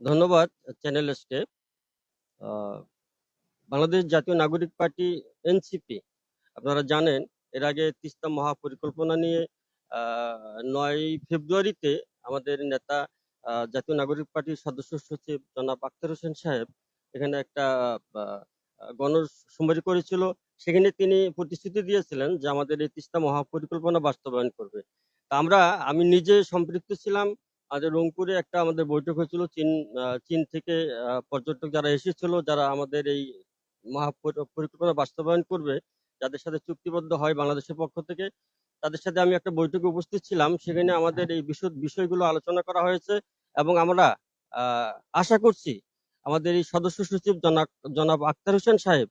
ধন্যবাদ channel SK Bangladesh জাতীয় নাগরিক পার্টি এনসিপি আপনারা জানেন এর আগে তিস্তা মহাপরিকল্পনা নিয়ে নয় ফেব্রুয়ারিতে আমাদের নেতা জাতীয় নাগরিক পার্টির সদস্য সচিব জনাব আক্তার হোসেন সাহেব এখানে একটা আহ, গণশুমারি করেছিল। সেখানে তিনি প্রতিশ্রুতি দিয়েছিলেন যে আমাদের এই তিস্তা মহাপরিকল্পনা বাস্তবায়ন করবে। তা আমরা আমি নিজে সম্পৃক্ত ছিলাম আমাদের রংপুরে একটা আমাদের বৈঠক হয়েছিল। চীন চীন থেকে পর্যটক যারা এসেছিল, যারা আমাদের এই মহাপরিকল্পনা বাস্তবায়ন করবে, যাদের সাথে চুক্তিবদ্ধ হয় বাংলাদেশের পক্ষ থেকে, তাদের সাথে আমি একটা বৈঠকে উপস্থিত ছিলাম। সেখানে আমাদের এই বিশদ বিষয়গুলো আলোচনা করা হয়েছে এবং আমরা আশা করছি আমাদের এই সদস্য সচিব জনাব জনাব আক্তার হোসেন সাহেব,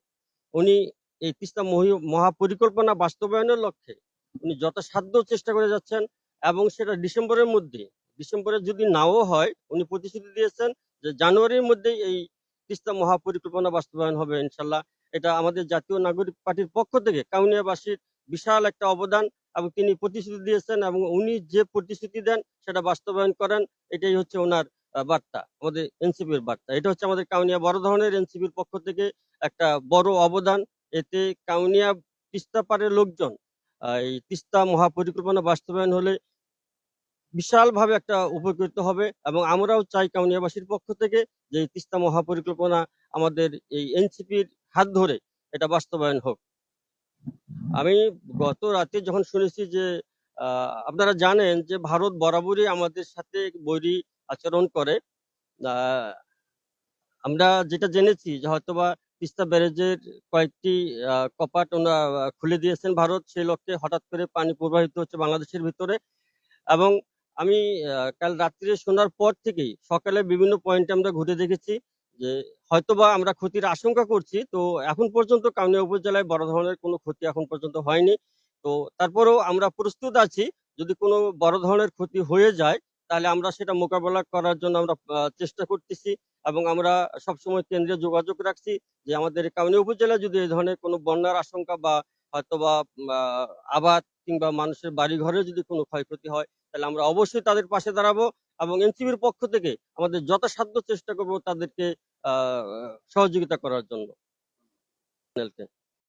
উনি এই তিস্তা মহি- মহাপরিকল্পনা বাস্তবায়নের লক্ষ্যে উনি যথাসাধ্য চেষ্টা করে যাচ্ছেন এবং সেটা ডিসেম্বরের মধ্যে ডিসেম্বরে যদি নাও হয়, উনি প্রতিশ্রুতি দিয়েছেন যে জানুয়ারির মধ্যেই এই তিস্তা মহাপরিকল্পনা বাস্তবায়ন হবে ইনশাল্লাহ। এটা আমাদের জাতীয় নাগরিক পার্টির পক্ষ থেকে কাউনিয়াবাসীর বিশাল একটা অবদান এবং তিনি প্রতিশ্রুতি দিয়েছেন এবং উনি যে প্রতিশ্রুতি দেন সেটা বাস্তবায়ন করেন, এটাই হচ্ছে ওনার বার্তা, আমাদের এনসিপির বার্তা। এটা হচ্ছে আমাদের কাউনিয়া বড় ধরনের এনসিপির পক্ষ থেকে একটা বড় অবদান। এতে কাউনিয়া তিস্তা পাড়ের লোকজন এই তিস্তা মহাপরিকল্পনা বাস্তবায়ন হলে বিশালভাবে একটা উপকৃত হবে এবং আমরাও চাই কাউনিয়াবাসীর পক্ষ থেকে যে তিস্তা মহাপরিকল্পনা আমাদের এই এনসিপির হাত ধরে এটা বাস্তবায়ন হোক। আমি গত রাতে যখন শুনেছি যে আপনারা জানেন যে ভারত বরাবরই আমাদের সাথে বৈরী আচরণ করে আমরা যেটা জেনেছি যে হয়তোবা তিস্তা ব্যারেজের কয়েকটি কপাট ওনারা খুলে দিয়েছেন ভারত, সেই লক্ষ্যে হঠাৎ করে পানি প্রবাহিত হচ্ছে বাংলাদেশের ভিতরে এবং আমি কাল রাত্রে শোনার পর থেকেই সকালে বিভিন্ন পয়েন্টে আমরা ঘুরে দেখেছি যে হয়তোবা আমরা ক্ষতির আশঙ্কা করছি। তো এখন পর্যন্ত কাউনিয়া উপজেলায় বড় ধরনের কোনো ক্ষতি এখন পর্যন্ত হয়নি। তো তারপরেও আমরা প্রস্তুত আছি। যদি কোনো বড় ধরনের ক্ষতি হয়ে যায়, তাহলে আমরা সেটা মোকাবেলা করার জন্য আমরা চেষ্টা করতেছি এবং আমরা সবসময় কেন্দ্রে যোগাযোগ রাখছি যে আমাদের কাউনিয়া উপজেলায় যদি এই ধরনের কোনো বন্যার আশঙ্কা বা হয়তোবা আবাদ কিংবা মানুষের বাড়ি ঘরে যদি কোনো ক্ষয়ক্ষতি হয় তাহলে আমরা অবশ্যই তাদের পাশে দাঁড়াবো এবং এনসিবির পক্ষ থেকে আমাদের যথাসাধ্য চেষ্টা করব তাদেরকে সহযোগিতা করার জন্য।